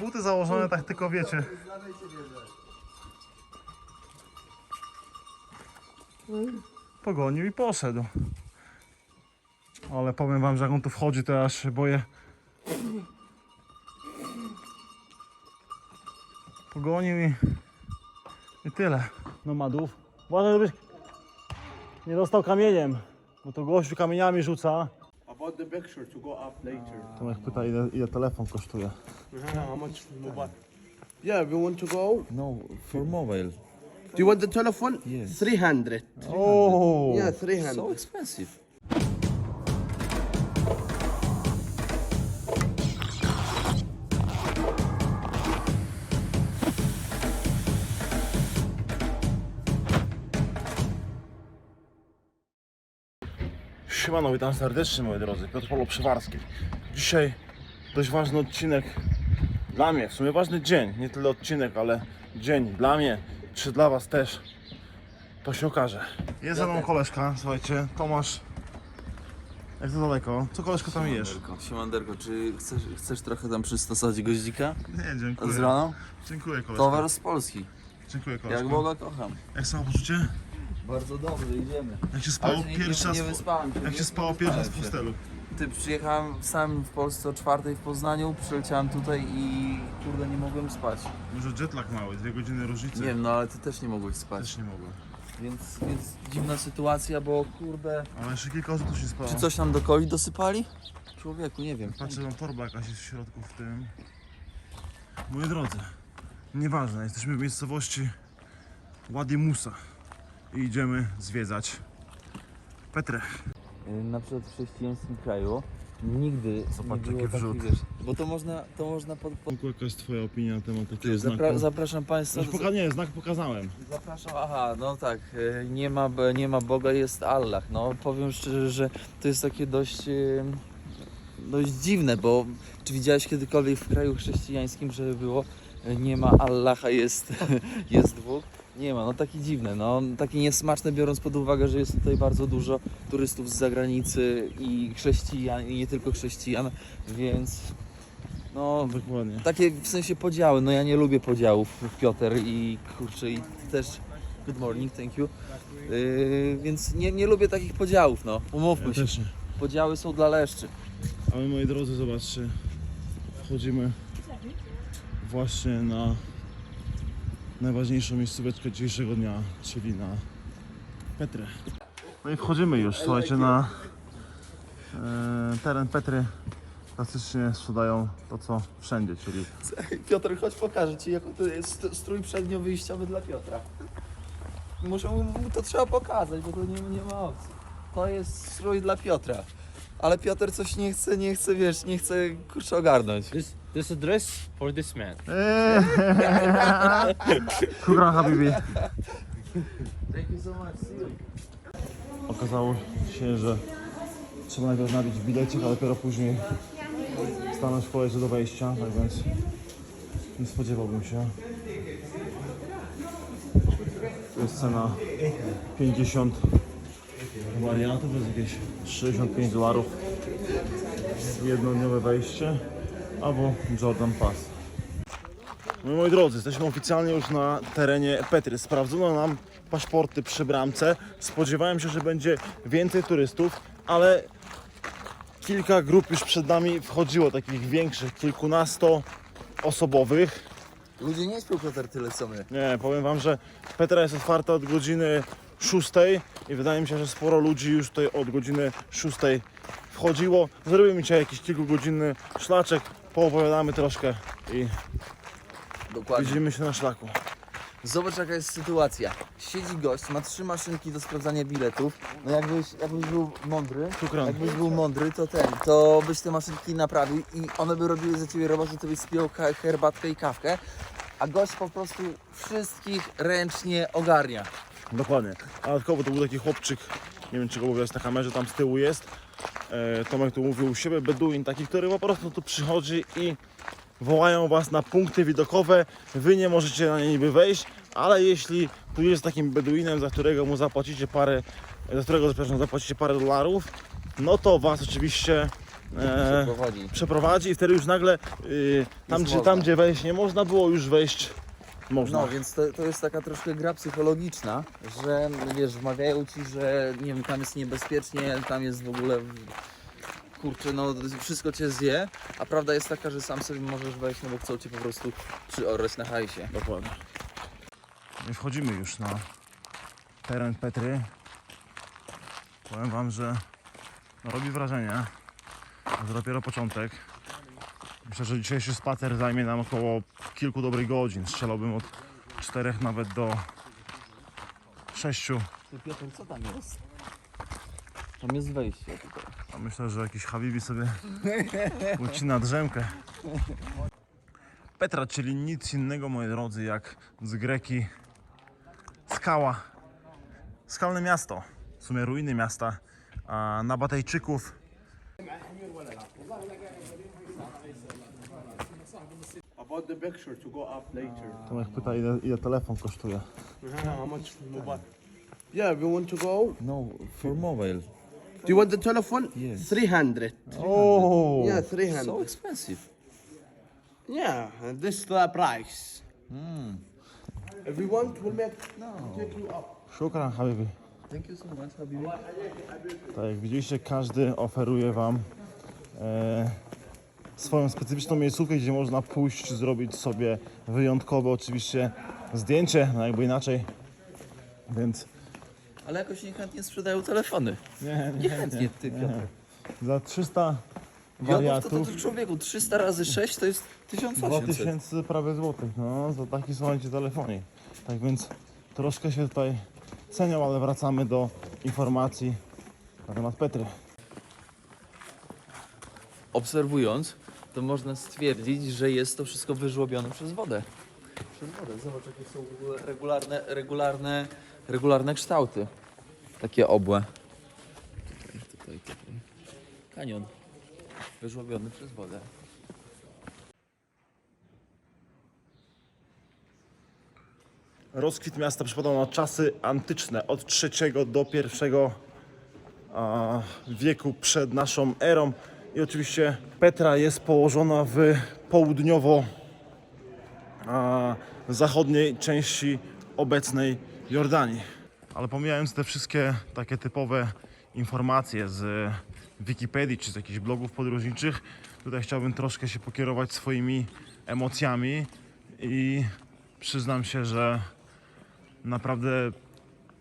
Buty założone tak tylko wiecie. Pogonił i poszedł. Ale powiem wam, że jak on tu wchodzi, to ja aż się boję. Pogonił i, i tyle. Nomadów. Uważaj, żebyś nie dostał kamieniem, bo to gościu kamieniami rzuca. About the picture to go up later. Ah. Tomek pyta ile, ile telefon kosztuje. Uh-huh, how much mobile? Yeah, we want to go. No, for mobile. Do you want the telephone? Yes. 300. O! Yeah, 300. So expensive. Siemano, witam serdecznie moi drodzy, Piotr Polo Przywarski. Dzisiaj dość ważny odcinek dla mnie, w sumie ważny dzień, nie tyle odcinek, ale dzień dla mnie, czy dla was też, to się okaże. Jest ze mną koleżka, słuchajcie, Tomasz, jak to daleko, co koleżko tam jesz? Siemanderko, Siemanderko, czy chcesz, chcesz trochę tam przystosować goździka Nie, dziękuję. z rana? Dziękuję koleżko. Towar z Polski. Dziękuję Jak koleżko. Boga kocham. Jak samopoczucie? Bardzo dobrze, idziemy. Jak się spało nie- pierwszy nie, raz? nie wyspałem się. Jak nie- się spało nie pierwszy raz w wyspałem się. hostelu? Ty, przyjechałem sam w Polsce o czwartej w Poznaniu, przyleciałem tutaj i kurde nie mogłem spać. Może jetlag mały, dwie godziny różnicy. Nie wiem, no ale ty też nie mogłeś spać. Też nie mogłem. Więc, więc dziwna sytuacja, bo kurde... Ale jeszcze kilka osób tu się spało. Czy coś nam do coli dosypali? Człowieku, nie wiem. Patrzę, tam torba jakaś jest w środku w tym. Moi drodzy, nieważne, jesteśmy w miejscowości Wadi Musa i idziemy zwiedzać Petrę. na przykład w chrześcijańskim kraju nigdy Zobacz, nie było takich, wrzód. wiesz, bo to można, to można pod, pod... Jaka jest twoja opinia na temat takiego Zapra zapraszam Państwa, Znaczy, poka- nie, znak pokazałem. zapraszam, aha, no tak, e, nie ma, b- nie ma Boga, jest Allah, no powiem szczerze, że to jest takie dość, e, dość dziwne, bo czy widziałeś kiedykolwiek w kraju chrześcijańskim, żeby było e, nie ma Allaha, jest, jest dwóch? Nie ma, no takie dziwne, no takie niesmaczne biorąc pod uwagę, że jest tutaj bardzo dużo turystów z zagranicy i chrześcijan, i nie tylko chrześcijan, więc no Dokładnie. takie w sensie podziały, no ja nie lubię podziałów Piotr i kurczę i też good morning, thank you. Yy, więc nie, nie lubię takich podziałów, no umówmy Ja się. też nie. Podziały są dla leszczy. A my, moi drodzy, zobaczcie, wchodzimy właśnie na najważniejszą miejscóweczkę dzisiejszego dnia, czyli na Petrę. No i wchodzimy już, słuchajcie, na e, teren Petry. Klasycznie sprzedają to, co wszędzie, czyli Piotr, chodź pokażę Ci, jaki to jest strój przednio-wyjściowy dla Piotra. Muszę mu to trzeba pokazać, bo to nie, nie ma opcji. To jest strój dla Piotra. Ale Piotr coś nie chce, nie chce, wiesz, nie chce kurczę ogarnąć. This this a dress for this man. Shukran habibi. Thank you so much. Okazało się, że trzeba najpierw nabić bilecik, a dopiero później stanąć w kolejce do wejścia, tak więc nie spodziewałbym się. To jest cena 50 wariantów, to jest jakieś 65 dolarów. Jednodniowe wejście albo Jordan Pass. No moi drodzy, jesteśmy oficjalnie już na terenie Petry. Sprawdzono nam paszporty przy bramce. Spodziewałem się, że będzie więcej turystów, ale kilka grup już przed nami wchodziło, takich większych, kilkunastoosobowych. Ludzie nie śpią Piotr tyle co my. Nie, powiem Wam, że Petra jest otwarta od godziny 6 i wydaje mi się, że sporo ludzi już tutaj od godziny 6 wchodziło. Zrobimy dzisiaj jakiś kilkugodzinny szlaczek, poopowiadamy troszkę i Dokładnie. widzimy się na szlaku. Zobacz jaka jest sytuacja. Siedzi gość, ma trzy maszynki do sprawdzania biletów. No jakbyś, jakbyś był mądry, Szukran. jakbyś był mądry, to ten, to byś te maszynki naprawił i one by robiły za ciebie robotę, to byś spiął ka- herbatkę i kawkę. A gość po prostu wszystkich ręcznie ogarnia. Dokładnie. A dodatkowo to był taki chłopczyk, nie wiem czy go widać na kamerze, tam z tyłu jest. E, Tomek tu mówił u siebie, Beduin taki, który po prostu tu przychodzi i wołają was na punkty widokowe. Wy nie możecie na nie niby wejść, ale jeśli tu jest takim Beduinem, za którego mu zapłacicie parę, za którego przepraszam, zapłacicie parę dolarów, no to was oczywiście e, Przeprowadzi. przeprowadzi i wtedy już nagle y, tam, gdzie, można. tam, gdzie wejść nie można było, już wejść można. No, więc to, to jest taka troszkę gra psychologiczna, że wiesz, wmawiają ci, że nie wiem, tam jest niebezpiecznie, tam jest w ogóle. Kurczę, no wszystko cię zje, a prawda jest taka, że sam sobie możesz wejść, no bo chcą cię po prostu przyorać na hajsie. Dokładnie. Wchodzimy już na teren Petry. Powiem Wam, że no, robi wrażenie. To dopiero początek. Myślę, że dzisiejszy spacer zajmie nam około kilku dobrych godzin. Strzelałbym od czterech nawet do sześciu. Ty Piotr, co tam jest? Tam jest wejście tutaj. A myślę, że jakiś Habibi sobie ucina drzemkę. Petra, czyli nic innego, moi drodzy, jak z Greki skała. Skalne miasto, w sumie ruiny miasta. A Nabatejczyków About the picture to go up later. Tomek pyta, ile, ile telefon kosztuje. How much mobile? Yeah, we want to go. No, for mobile. Do you want the telephone? Yes. 300. O! Yeah, 300. So expensive. Yeah, and this the price. Mm. If you want, we'll make No. take you up. Szukam Habibi. Thank you so much, Habibi. Tak jak widzieliście, każdy oferuje Wam e, swoją specyficzną miejscówkę, gdzie można pójść, zrobić sobie wyjątkowe oczywiście zdjęcie, no jakby inaczej. Więc Ale jakoś niechętnie sprzedają telefony. nie, Niechętnie, ty Piotr. za 300 Jodów to, to, wariatów, to człowieku, 300 razy 6 to jest 1800. 2000 prawie złotych, no za taki słuchajcie telefonik. Tak więc troszkę się tutaj cenią, ale wracamy do informacji na temat Petry. Obserwując, to można stwierdzić, że jest to wszystko wyżłobione przez wodę. Przez wodę. Zobacz, jakie są w ogóle regularne, regularne, regularne kształty. Takie obłe. Tutaj, tutaj, tutaj. Kanion. Wyżłobiony przez wodę. Rozkwit miasta przypadał na czasy antyczne, od III do I wieku przed naszą erą. I oczywiście Petra jest położona w południowo a, zachodniej części obecnej Jordanii. Ale pomijając te wszystkie takie typowe informacje z Wikipedii czy z jakichś blogów podróżniczych, tutaj chciałbym troszkę się pokierować swoimi emocjami i przyznam się, że naprawdę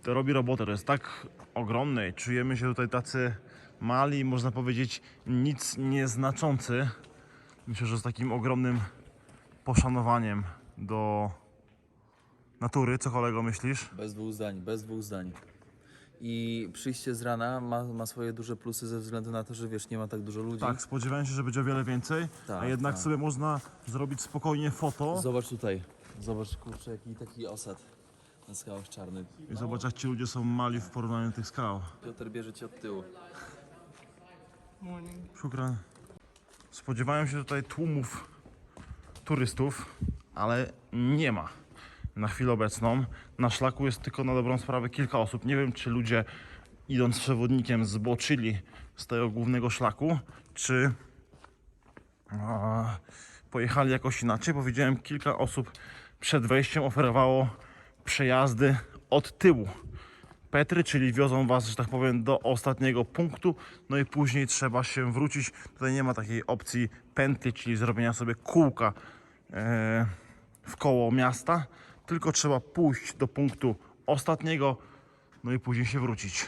to robi robotę. To jest tak ogromne i czujemy się tutaj tacy mali, można powiedzieć nic nieznaczący. Myślę, że z takim ogromnym poszanowaniem do natury. Co kolego myślisz? Bez dwóch zdań, bez dwóch zdań. I przyjście z rana ma, ma swoje duże plusy ze względu na to, że wiesz, nie ma tak dużo ludzi. Tak, spodziewałem się, że będzie o wiele więcej, Tak, a jednak tak. sobie można zrobić spokojnie foto Zobacz tutaj. Zobacz, kurczę, jaki taki osad na skałach czarnych. i zobacz jak ci ludzie są mali w porównaniu do tych skał. Piotr bierze cię od tyłu. Szukran. Się tutaj tłumów turystów, ale nie ma na chwilę obecną. Na szlaku jest tylko na dobrą sprawę kilka osób. Nie wiem, czy ludzie idąc przewodnikiem zboczyli z tego głównego szlaku, czy a, pojechali jakoś inaczej, bo widziałem kilka osób przed wejściem oferowało przejazdy od tyłu. Petry, czyli wiozą Was, że tak powiem, do ostatniego punktu, no i później trzeba się wrócić. Tutaj nie ma takiej opcji pętli, czyli zrobienia sobie kółka e, w koło miasta, tylko trzeba pójść do punktu ostatniego, no i później się wrócić.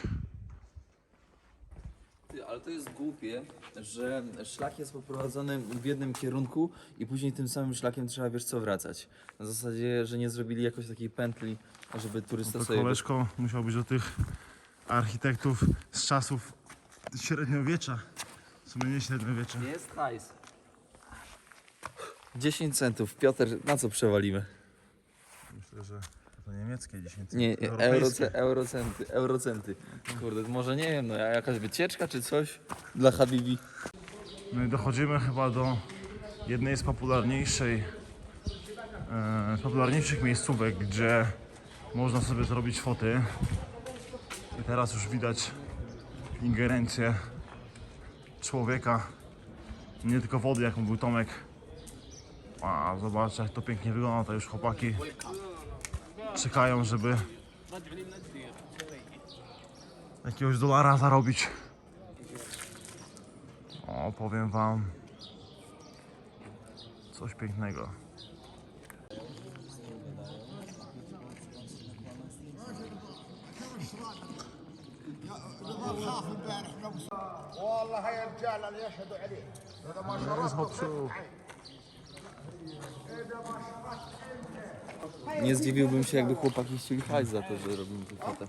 Ale to jest głupie, że szlak jest poprowadzony w jednym kierunku i później tym samym szlakiem trzeba wiesz co wracać. Na zasadzie, że nie zrobili jakoś takiej pętli, żeby turysta To sobie... koleżko musiał być do tych architektów z czasów średniowiecza. W sumie nie średniowiecza. Jest hajs. 10 centów. Piotr, na co przewalimy? Myślę, że to niemieckie 10 Nie, europejskie. euroce, eurocenty, eurocenty. Kurde, może nie wiem, no jakaś wycieczka czy coś dla Habibi. No i dochodzimy chyba do jednej z popularniejszej, e, popularniejszych miejscówek, gdzie można sobie zrobić foty. I teraz już widać ingerencję człowieka nie tylko wody, jaką był Tomek. A zobaczcie, jak to pięknie wygląda. To już chłopaki czekają, żeby jakiegoś dolara zarobić. O, powiem wam coś pięknego. والله يا رجال اللي يشهدوا عليه هذا ما شرف Nie zdziwiłbym się, jakby chłopaki chcieli hajs za to, że robimy tę fotę.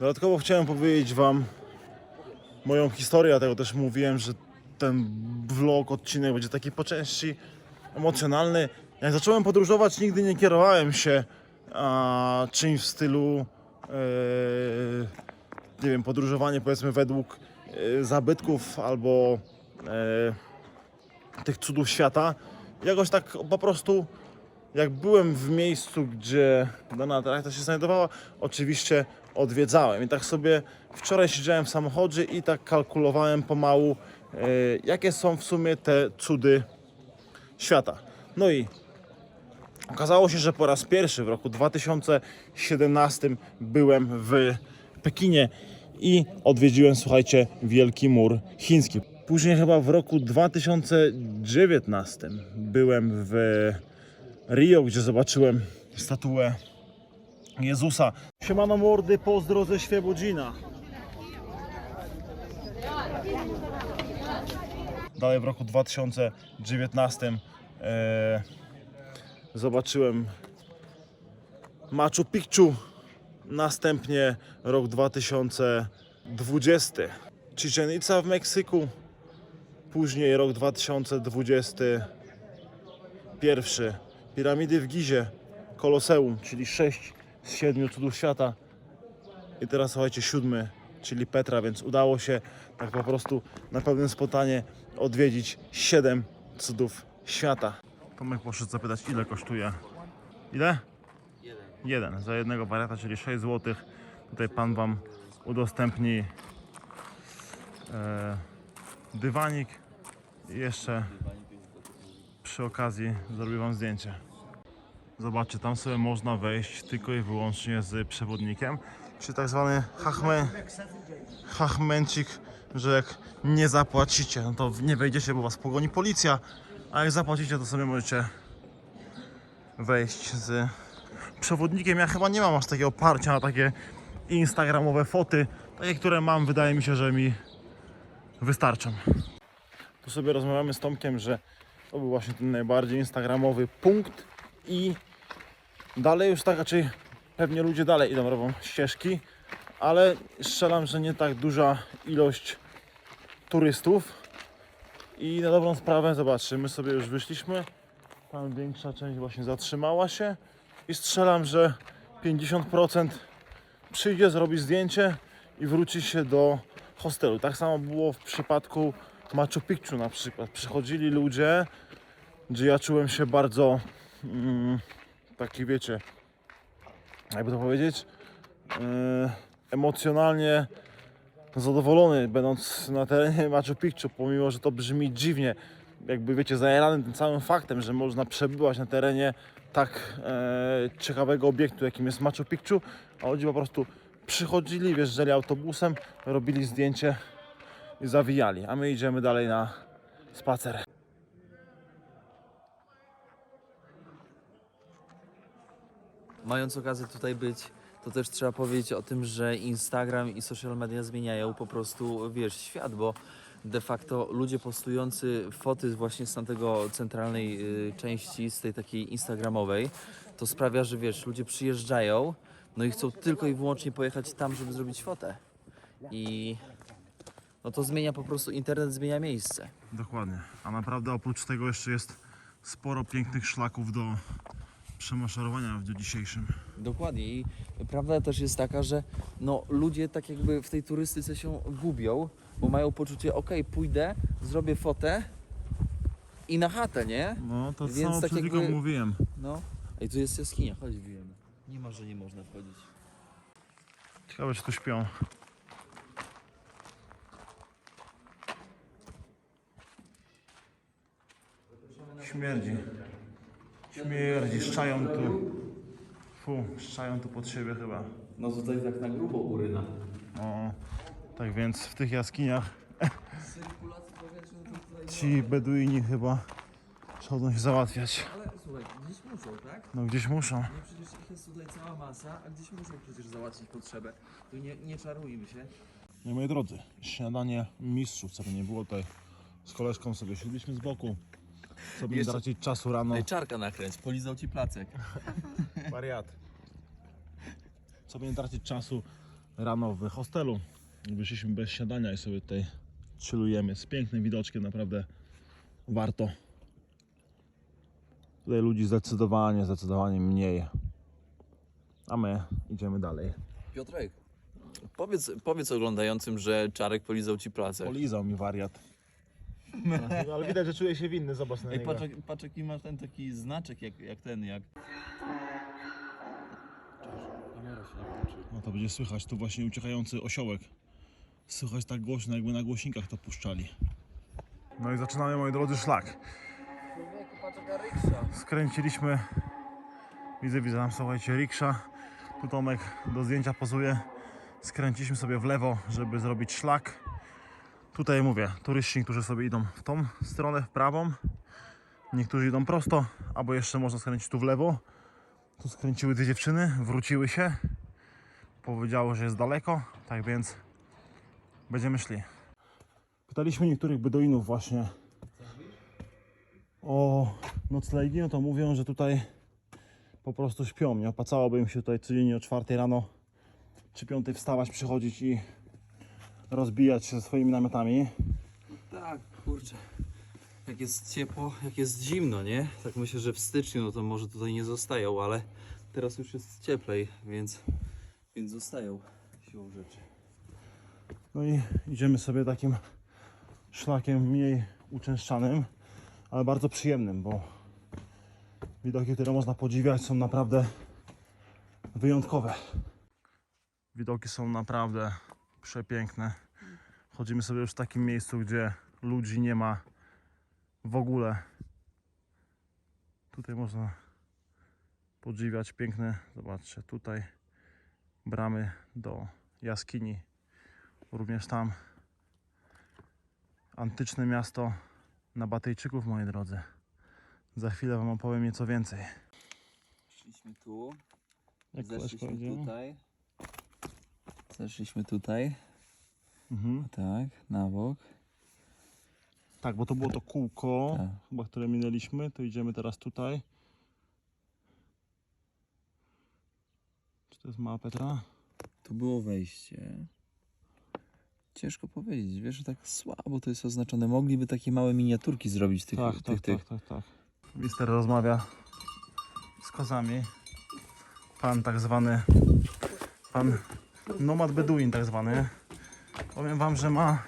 Dodatkowo chciałem powiedzieć Wam moją historię, dlatego też mówiłem, że ten vlog, odcinek będzie taki po części emocjonalny. Jak zacząłem podróżować, nigdy nie kierowałem się a, czymś w stylu, e, nie wiem, podróżowanie powiedzmy według e, zabytków albo e, tych cudów świata. Jakoś tak po prostu jak byłem w miejscu, gdzie dana atrakcja się znajdowała, oczywiście odwiedzałem. I tak sobie wczoraj siedziałem w samochodzie i tak kalkulowałem pomału, e, jakie są w sumie te cudy świata. No i okazało się, że po raz pierwszy w roku 2017 byłem w Pekinie i odwiedziłem, słuchajcie, Wielki Mur Chiński. Później chyba w roku 2019 byłem w Rio, gdzie zobaczyłem statuę Jezusa. Siemano mordy, pozdro ze Świebodzina. Dalej w roku 2019 e, zobaczyłem Machu Picchu. Następnie rok 2020 Chichen Itza w Meksyku. Później rok 2020 Pierwszy piramidy w Gizie, Koloseum, czyli 6 z 7 cudów świata. I teraz słuchajcie, siódmy, czyli Petra, więc udało się tak po prostu na pewnym spontanie odwiedzić 7 cudów świata. Tomek poszedł zapytać, ile kosztuje. Ile? Jeden. Jeden. Za jednego wariata, czyli 6 zł. Tutaj pan wam udostępni e, dywanik i jeszcze przy okazji zrobię wam zdjęcie. Zobaczcie, tam sobie można wejść tylko i wyłącznie z przewodnikiem, czy tak zwany hachmę, hachmęcik, że jak nie zapłacicie, no to nie wejdziecie, bo was pogoni policja, a jak zapłacicie, to sobie możecie wejść z przewodnikiem. Ja chyba nie mam aż takiego oparcia na takie instagramowe foty, takie, które mam, wydaje mi się, że mi wystarczą. Tu sobie rozmawiamy z Tomkiem, że to był właśnie ten najbardziej instagramowy punkt i dalej już tak raczej pewnie ludzie dalej idą, robią ścieżki, ale strzelam, że nie tak duża ilość turystów i na dobrą sprawę, zobaczcie, my sobie już wyszliśmy, tam większa część właśnie zatrzymała się i strzelam, że 50% przyjdzie, zrobi zdjęcie i wróci się do hostelu. Tak samo było w przypadku Machu Picchu na przykład. Przychodzili ludzie, gdzie ja czułem się bardzo taki, wiecie, jakby to powiedzieć, yy, emocjonalnie zadowolony, będąc na terenie Machu Picchu, pomimo, że to brzmi dziwnie, jakby wiecie, zajarany tym samym faktem, że można przebywać na terenie tak e, ciekawego obiektu, jakim jest Machu Picchu, a ludzie po prostu przychodzili, wjeżdżali autobusem, robili zdjęcie i zawijali, a my idziemy dalej na spacer. Mając okazję tutaj być, to też trzeba powiedzieć o tym, że Instagram i social media zmieniają po prostu, wiesz, świat, bo de facto ludzie postujący foty właśnie z tamtego centralnej y, części, z tej takiej instagramowej, to sprawia, że wiesz, ludzie przyjeżdżają, no i chcą tylko i wyłącznie pojechać tam, żeby zrobić fotę. I no to zmienia po prostu, internet zmienia miejsce. Dokładnie. A naprawdę oprócz tego jeszcze jest sporo pięknych szlaków do przemaszerowania w dniu dzisiejszym. Dokładnie i prawda też jest taka, że no, ludzie tak jakby w tej turystyce się gubią, bo mają poczucie, ok, pójdę, zrobię fotę i na chatę, nie? No to Więc co tak przed jakby- mówiłem. No. Ej, tu jest jaskinia, chodź wbijemy. Nie ma, że nie można wchodzić. Ciekawe czy tu śpią. Śmierdzi. Śmierdzi, szczają tu. Fu, szczają tu pod siebie chyba. No tutaj tak na grubo uryna. O, tak więc w tych jaskiniach Cyrkulacji powietrznej to tutaj... ci beduini chyba przychodzą się załatwiać. Ale słuchaj, gdzieś muszą, tak? No gdzieś muszą. No przecież ich jest tutaj cała masa, a gdzieś muszą przecież załatwić potrzebę. Tu nie, nie czarujmy się. No moi drodzy, śniadanie mistrzów, co by nie było tutaj z koleżką sobie siedliśmy z boku. Co nie Jeszcze- tracić czasu rano. Ej, czarka nakręć, polizał ci placek. Wariat. Co nie tracić czasu rano w hostelu. Wyszliśmy bez śniadania i sobie tutaj chillujemy z pięknym widoczkiem, naprawdę warto. Tutaj ludzi zdecydowanie, zdecydowanie mniej. A my idziemy dalej. Piotrek, powiedz, powiedz oglądającym, że czarek polizał ci placek. Polizał mi wariat. No, ale widać, że czuje się winny, zobacz na Ej, niego. patrz, jak- patrz jaki masz ten taki znaczek jak, jak ten, jak... No to będzie słychać tu właśnie uciekający osiołek. Słychać tak głośno, jakby na głośnikach to puszczali. No i zaczynamy, moi drodzy, szlak. Skręciliśmy. Widzę, widzę tam, słuchajcie, riksza. Tu Tomek do zdjęcia pozuje. Skręciliśmy sobie w lewo, żeby zrobić szlak. Tutaj mówię, turyści, którzy sobie idą w tą stronę, w prawą. Niektórzy idą prosto, albo jeszcze można skręcić tu w lewo. Tu skręciły dwie dziewczyny, wróciły się. Powiedziały, że jest daleko, tak więc będziemy szli. Pytaliśmy niektórych beduinów właśnie o noclegi, no to mówią, że tutaj po prostu śpią. Nie opłacałoby im się tutaj codziennie o 4 rano czy 5 wstawać, przychodzić i rozbijać się ze swoimi namiotami. Tak, kurczę. Jak jest ciepło, jak jest zimno, nie? Tak myślę, że w styczniu no to może tutaj nie zostają, ale teraz już jest cieplej, więc, więc zostają siłą rzeczy. No i idziemy sobie takim szlakiem mniej uczęszczanym, ale bardzo przyjemnym, bo widoki, które można podziwiać są naprawdę wyjątkowe. Widoki są naprawdę przepiękne. Chodzimy sobie już w takim miejscu, gdzie ludzi nie ma w ogóle. Tutaj można podziwiać piękne, zobaczcie, tutaj bramy do jaskini Również tam antyczne miasto Nabatyjczyków, moi drodzy. Za chwilę Wam opowiem nieco więcej. Szliśmy tu, Jak zeszliśmy tutaj. Zeszliśmy tutaj, Mhm. tak, na bok. Tak, bo to było to kółko, Tak. chyba które minęliśmy. To idziemy teraz tutaj. Czy to jest mała Petra? Tu było wejście. Ciężko powiedzieć, wiesz, że tak słabo to jest oznaczone. Mogliby takie małe miniaturki zrobić tych, Tak, tych, tak, tych. tak, tak, tak. Mister rozmawia z kozami. Pan tak zwany, pan nomad beduin tak zwany. Powiem wam, że ma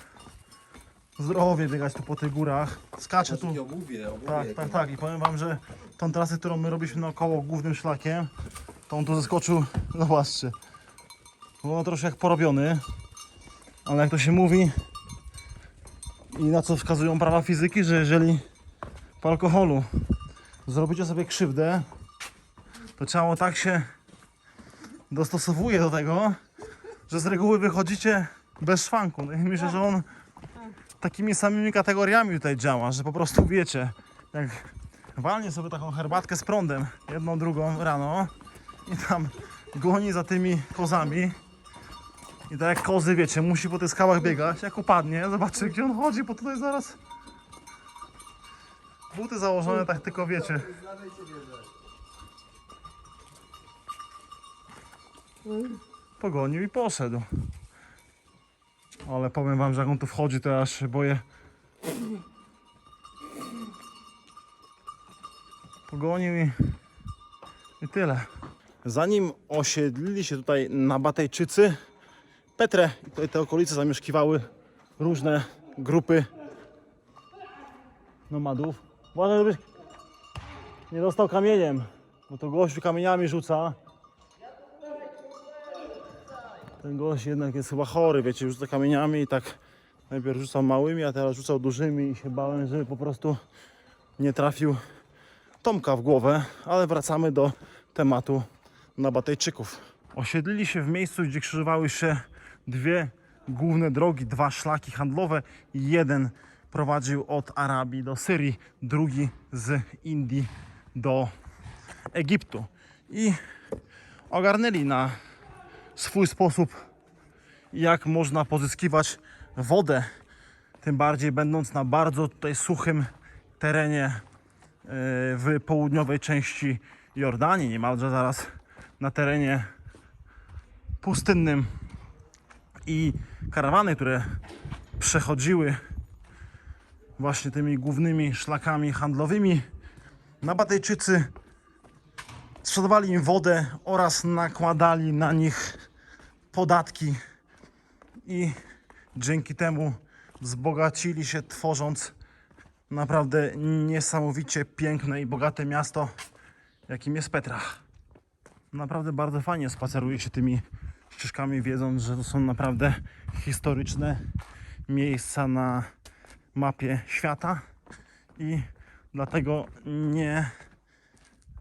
zdrowie biegać tu po tych górach. Skacze tu. Obuwie, obuwie. Tak, tak, tak. I powiem wam, że tą trasę, którą my robiliśmy naokoło głównym szlakiem, to on tu zeskoczył, zobaczcie. Było troszkę jak porobiony, ale jak to się mówi i na co wskazują prawa fizyki, że jeżeli po alkoholu zrobicie sobie krzywdę, to ciało tak się dostosowuje do tego, że z reguły wychodzicie bez szwanku. No i myślę, że on takimi samymi kategoriami tutaj działa, że po prostu wiecie, jak walnie sobie taką herbatkę z prądem, jedną, drugą rano i tam goni za tymi kozami i tak jak kozy, wiecie, musi po tych skałach biegać, jak upadnie, zobaczcie gdzie on chodzi, bo tutaj zaraz buty założone, tak tylko wiecie. Pogonił i poszedł. Ale powiem wam, że jak on tu wchodzi, to ja aż się boję. Pogonił i, i tyle. Zanim osiedlili się tutaj Nabatejczycy, Petre i tutaj te okolice zamieszkiwały różne grupy nomadów. Uważaj, żebyś nie dostał kamieniem, bo to gościu kamieniami rzuca. Ten gość jednak jest chyba chory, wiecie, rzuca kamieniami i tak najpierw rzucał małymi, a teraz rzucał dużymi i się bałem, żeby po prostu nie trafił Tomka w głowę, ale wracamy do tematu Nabatejczyków. Osiedlili się w miejscu, gdzie krzyżowały się dwie główne drogi, dwa szlaki handlowe. Jeden prowadził od Arabii do Syrii, drugi z Indii do Egiptu. I ogarnęli na swój sposób, jak można pozyskiwać wodę, tym bardziej będąc na bardzo tutaj suchym terenie e, w południowej części Jordanii, niemalże zaraz na terenie pustynnym i karawany, które przechodziły właśnie tymi głównymi szlakami handlowymi, Nabatejczycy sprzedawali im wodę oraz nakładali na nich podatki i dzięki temu wzbogacili się tworząc naprawdę niesamowicie piękne i bogate miasto, jakim jest Petra. Naprawdę bardzo fajnie spaceruje się tymi ścieżkami, wiedząc, że to są naprawdę historyczne miejsca na mapie świata i dlatego nie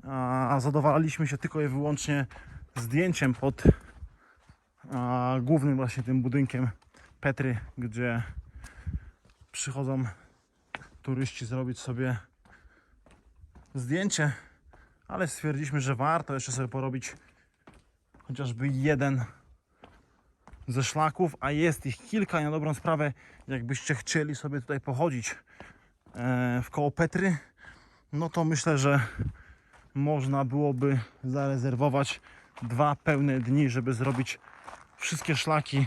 a, zadowalaliśmy się tylko i wyłącznie zdjęciem pod a, głównym właśnie tym budynkiem Petry, gdzie przychodzą turyści zrobić sobie zdjęcie, ale stwierdziliśmy, że warto jeszcze sobie porobić chociażby jeden ze szlaków, a jest ich kilka. Na dobrą sprawę, jakbyście chcieli sobie tutaj pochodzić e, w koło Petry, no to myślę, że można byłoby zarezerwować dwa pełne dni, żeby zrobić wszystkie szlaki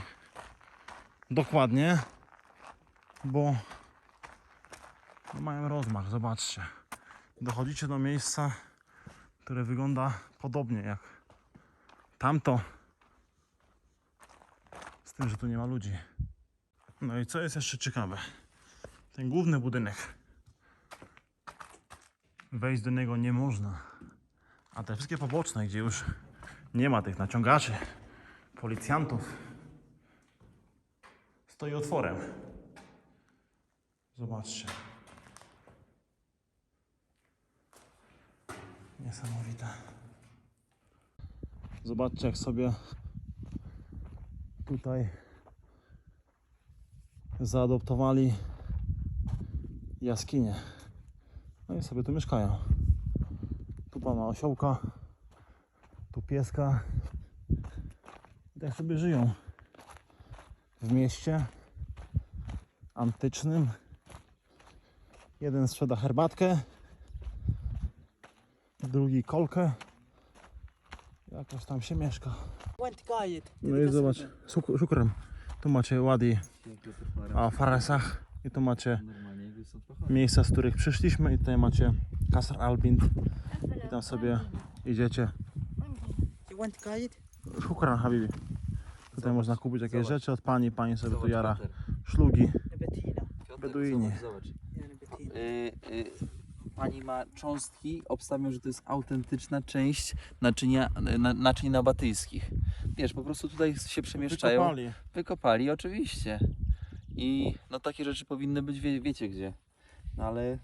dokładnie, bo mają rozmach, zobaczcie. Dochodzicie do miejsca, które wygląda podobnie jak tamto. Z tym, że tu nie ma ludzi. No i co jest jeszcze ciekawe? Ten główny budynek. Wejść do niego nie można. A te wszystkie poboczne, gdzie już nie ma tych naciągaczy, policjantów, stoi otworem. Zobaczcie. Niesamowite. Zobaczcie, jak sobie tutaj zaadoptowali jaskinię. No i sobie tu mieszkają. Tu pana osiołka, tu pieska tak sobie żyją w mieście antycznym. Jeden sprzeda herbatkę, drugi kolkę. Jakoś tam się mieszka. No i zobacz, szukram. Tu macie ładi a Faresach i tu macie miejsca, z których przyszliśmy i tutaj macie Kasr Albind i tam sobie idziecie. Szukran Habibi. Tutaj można kupić jakieś zobacz. rzeczy od pani, pani sobie zobacz, tu jara Piotr. szlugi. Betina. Beduini. Zobacz, zobacz. Y, y, pani ma cząstki, obstawiam, że to jest autentyczna część naczynia, na, naczyń nabatyjskich. Wiesz, po prostu tutaj się przemieszczają. Wykopali. Wykopali, oczywiście. I no takie rzeczy powinny być, wie, wiecie gdzie. No ale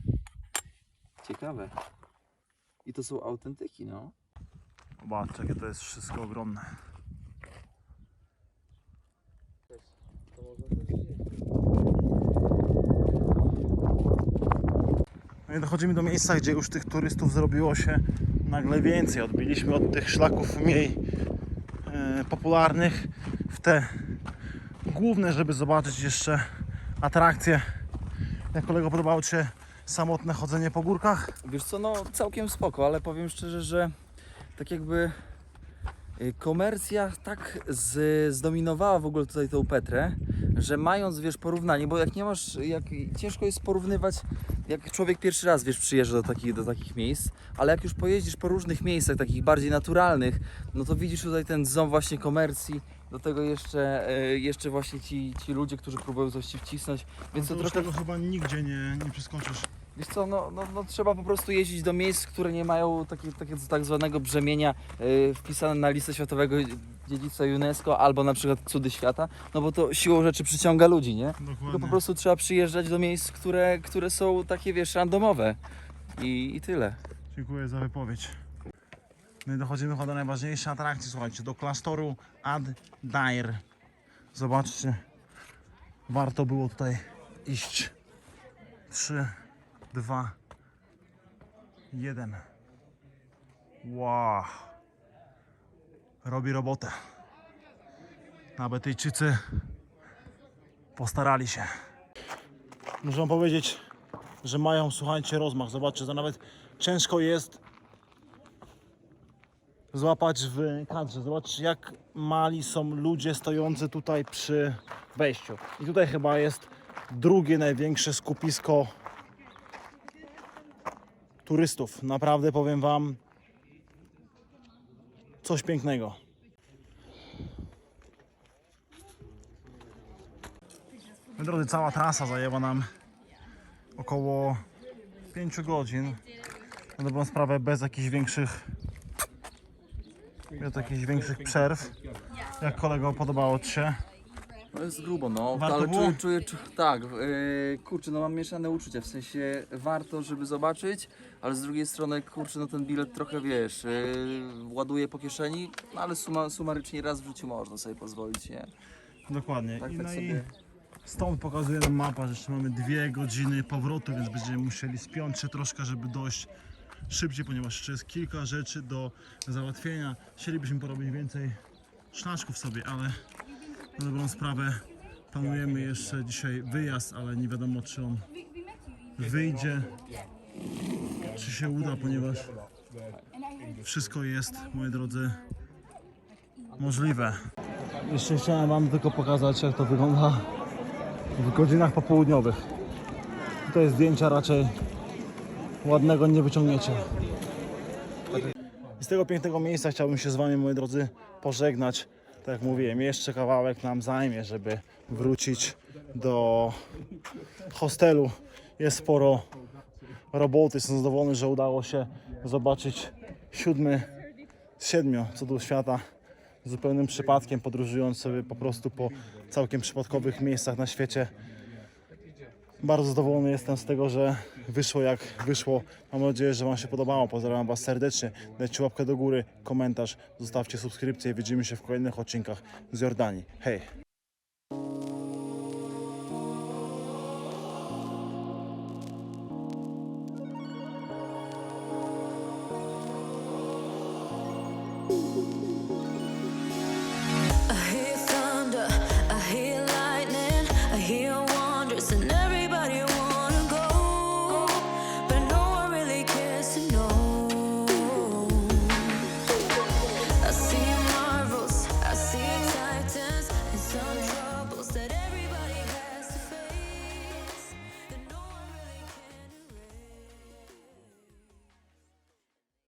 ciekawe. I to są autentyki, no. Zobaczcie, jakie to jest wszystko ogromne. Dochodzimy do miejsca, gdzie już tych turystów zrobiło się nagle więcej. Odbiliśmy od tych szlaków mniej e, popularnych w te główne, żeby zobaczyć jeszcze atrakcje. Jak kolego podobało Ci się samotne chodzenie po górkach? Wiesz co, no całkiem spoko, ale powiem szczerze, że tak jakby y, komercja tak z, zdominowała w ogóle tutaj tą Petrę, że mając, wiesz, porównanie, bo jak nie masz, jak ciężko jest porównywać, jak człowiek pierwszy raz, wiesz, przyjeżdża do takich, do takich miejsc, ale jak już pojeździsz po różnych miejscach, takich bardziej naturalnych, no to widzisz tutaj ten ząb właśnie komercji, do tego jeszcze, y, jeszcze właśnie ci, ci ludzie, którzy próbują coś ci wcisnąć, więc to No to trochę tego chyba nigdzie nie, nie przeskoczysz. Wiesz co, no, no, no trzeba po prostu jeździć do miejsc, które nie mają takie, takie tak zwanego brzemienia y, wpisane na listę światowego dziedzictwa UNESCO albo na przykład cudy świata, no bo to siłą rzeczy przyciąga ludzi, nie? Tylko po prostu trzeba przyjeżdżać do miejsc, które, które są takie, wiesz, randomowe i, i tyle. Dziękuję za wypowiedź. No i dochodzimy chyba do najważniejszej atrakcji, słuchajcie, do klasztoru Ad Dair. Zobaczcie, warto było tutaj iść. 3, 2, 1. Wow. Robi robotę. Nabetyjczycy postarali się. Muszę powiedzieć, że mają, słuchajcie, rozmach. Zobaczcie, to nawet ciężko jest złapać w kadrze. Zobaczcie, jak mali są ludzie stojący tutaj przy wejściu. I tutaj chyba jest drugie największe skupisko turystów. Naprawdę powiem Wam coś pięknego. Moi drodzy, cała trasa zajęła nam około 5 godzin. Na dobrą sprawę bez jakichś większych bez jakichś większych przerw. Jak kolego podobało Ci się? No jest grubo, no, Warto ale było? czuję, czuję, czu- tak, yy, kurczę, no mam mieszane uczucia, w sensie warto, żeby zobaczyć, ale z drugiej strony, kurczę, no ten bilet trochę, wiesz, yy, ładuje po kieszeni, no ale suma, sumarycznie raz w życiu można sobie pozwolić, nie? Dokładnie. Tak, I, tak no sobie. i stąd pokazuje nam mapa, że jeszcze mamy dwie godziny powrotu, więc będziemy musieli spiąć się troszkę, żeby dojść szybciej, ponieważ jeszcze jest kilka rzeczy do załatwienia. Chcielibyśmy porobić więcej szlaczków sobie, ale na dobrą sprawę planujemy jeszcze dzisiaj wyjazd, ale nie wiadomo czy on wyjdzie, czy się uda, ponieważ wszystko jest, moi drodzy, możliwe. Jeszcze chciałem Wam tylko pokazać, jak to wygląda w godzinach popołudniowych. Tutaj zdjęcia raczej ładnego nie wyciągniecie. Z tego pięknego miejsca chciałbym się z Wami, moi drodzy, pożegnać. Tak jak mówiłem, jeszcze kawałek nam zajmie, żeby wrócić do hostelu. Jest sporo roboty. Jestem zadowolony, że udało się zobaczyć siódmy z siedmiu cudów świata zupełnym przypadkiem, podróżując sobie po prostu po całkiem przypadkowych miejscach na świecie. Bardzo zadowolony jestem z tego, że wyszło jak wyszło. Mam nadzieję, że Wam się podobało. Pozdrawiam Was serdecznie. Dajcie łapkę do góry, komentarz, zostawcie subskrypcję i widzimy się w kolejnych odcinkach z Jordanii. Hej!